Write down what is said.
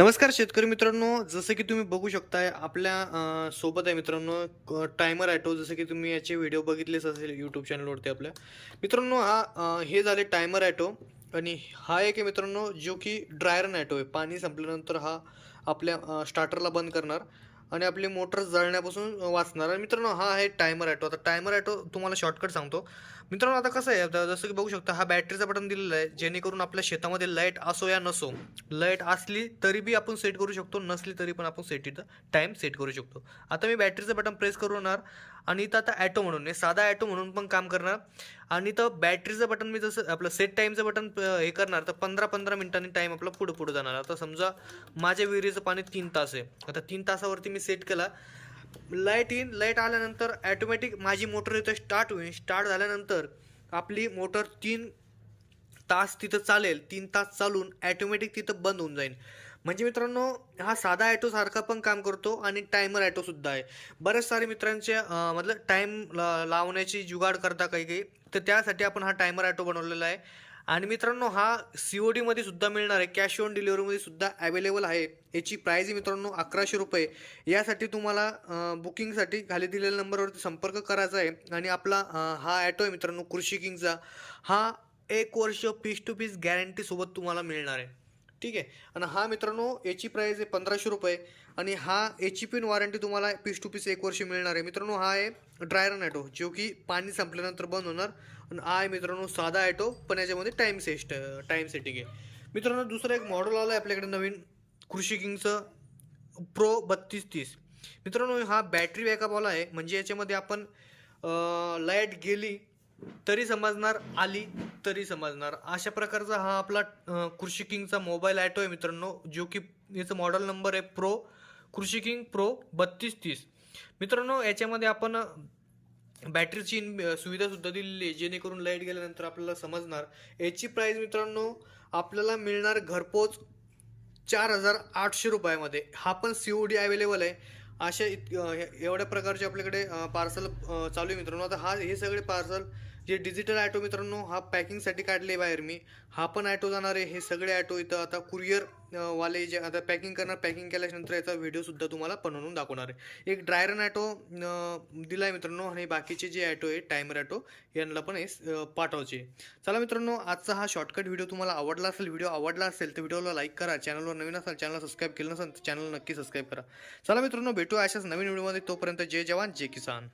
नमस्कार शेतकरी मित्रांनो जसं की तुम्ही बघू शकताय आपल्यासोबत आहे मित्रांनो टायमर ॲटो जसं की तुम्ही याचे व्हिडिओ बघितलेच असेल यूट्यूब चॅनलवरती आपल्या. मित्रांनो हा हे झाले टायमर ॲटो आणि हा एक आहे मित्रांनो जो की ड्रायर ॲटो आहे. पाणी संपल्यानंतर हा आपल्या स्टार्टरला बंद करणार. आणि आपली मोटर जळण्यापासून वाचणार. आणि मित्रांनो हा आहे टायमर ॲटो आता टायमर ॲटो तुम्हाला शॉर्टकट सांगतो. मित्रांनो आता कसं आहे आता जसं की बघू शकता हा बॅटरीचा बटन दिलेला आहे जेणेकरून आपल्या शेतामध्ये लाइट असो या नसो लाइट असली तरी बी आपण सेट करू शकतो नसली तरी पण आपण सेट इथं टाईम सेट करू शकतो. आता मी बॅटरीचं बटन प्रेस करणार आणि इथं आता ॲटो म्हणून आहे साधा ॲटो म्हणून पण काम करणार. आणि तर बॅटरीचं बटन मी जसं आपलं सेट टाईमचं बटन हे करणार तर पंधरा पंधरा मिनिटांनी टाईम आपला पुढं पुढं जाणार. आता समजा माझ्या विहिरीचं पाणी तीन तास आहे. आता तीन तासावरती मी सेट केला. लाइट येईन लाइट आल्यानंतर ॲटोमॅटिक माझी मोटर इथं स्टार्ट होईल. स्टार्ट झाल्यानंतर आपली मोटर तीन तास तिथं चालेल. तीन तास चालून ॲटोमॅटिक तिथं बंद होऊन जाईल. म्हणजे मित्रांनो हा साधा ॲटो सारखा पण काम करतो आणि टायमर ॲटोसुद्धा आहे. बरेच सारे मित्रांचे मतलब टाईम लावण्याची जुगाड करता काही काही तर त्यासाठी आपण हा टायमर ॲटो बनवलेला आहे. आणि मित्रांनो हा सी ओ डीमध्ये सुद्धा मिळणार आहे. कॅश ऑन डिलिव्हरीमध्ये सुद्धा अवेलेबल आहे. याची प्राईज आहे मित्रांनो अकराशे रुपये. यासाठी तुम्हाला बुकिंगसाठी खाली दिलेल्या नंबरवरती संपर्क करायचा आहे. आणि आपला हा ॲटो आहे मित्रांनो कृषी किंगचा. हा एक वर्ष पीस टू पीस गॅरंटीसोबत तुम्हाला मिळणार आहे. ठीक आहे? आणि हा मित्रांनो याची प्राईज आहे पंधराशे रुपये. आणि हा याची पिन वॉरंटी तुम्हाला पीस टू पीस एक वर्ष मिळणार आहे. मित्रांनो हा आहे ड्रायर ॲटो जो की पाणी संपल्यानंतर बंद होणार. आणि हा आहे मित्रांनो साधा ॲटो पण याच्यामध्ये टाईम सेस्ट टाईम सेटिंग आहे. मित्रांनो दुसरं एक मॉडेल आलं आहे आपल्याकडे नवीन कृषी किंगचं प्रो बत्तीस तीस. मित्रांनो हा बॅटरी बॅकअपवाला आहे. म्हणजे याच्यामध्ये आपण लाइट गेली तरी समजणार आली तरी समजणार. अशा प्रकारचा हा आपला कृषी किंगचा मोबाईल ॲटो आहे मित्रांनो जो की याचं मॉडेल नंबर आहे प्रो कृषी किंग प्रो बत्तीस तीस. मित्रांनो याच्यामध्ये आपण बॅटरीची इन- सुविधासुद्धा दिलेली आहे जेणेकरून लाइट गेल्यानंतर आपल्याला समजणार. याची प्राईज मित्रांनो आपल्याला मिळणार घरपोच चार हजार आठशे रुपयामध्ये. हा पण सी ओ डी अवेलेबल आहे. अशा इत एवढ्या प्रकारचे आपल्याकडे पार्सल चालू आहे मित्रांनो. आता हा हे सगळे पार्सल जे डिजिटल ॲटो मित्रांनो हा पॅकिंगसाठी काढले बाहेर मी. हा पण ॲटो जाणार आहे हे सगळे ॲटो इथं. आता कुरिअर वाले जे आता पॅकिंग करणार पॅकिंग केल्यानंतर याचा व्हिडिओसुद्धा तुम्हाला बनवून दाखवणार आहे. एक ड्रायरन ॲटो दिला आहे मित्रांनो आणि बाकीचे जे ॲटो आहे टायमर ॲटो यांना पण हे पाठवायचे चला मित्रांनो आजचा हा शॉर्टकट व्हिडिओ तुम्हाला आवडला असेल व्हिडिओ आवडला असेल तर व्हिडिओला लाईक करा. चॅनलवर नवीन असाल चॅनल सबस्क्राईब केलं नसेल तर चॅनल नक्की सबस्क्राईब करा. चला मित्रांनो भेटू अशाच नवीन व्हिडिओमध्ये तोपर्यंत जय जवान जय किसान.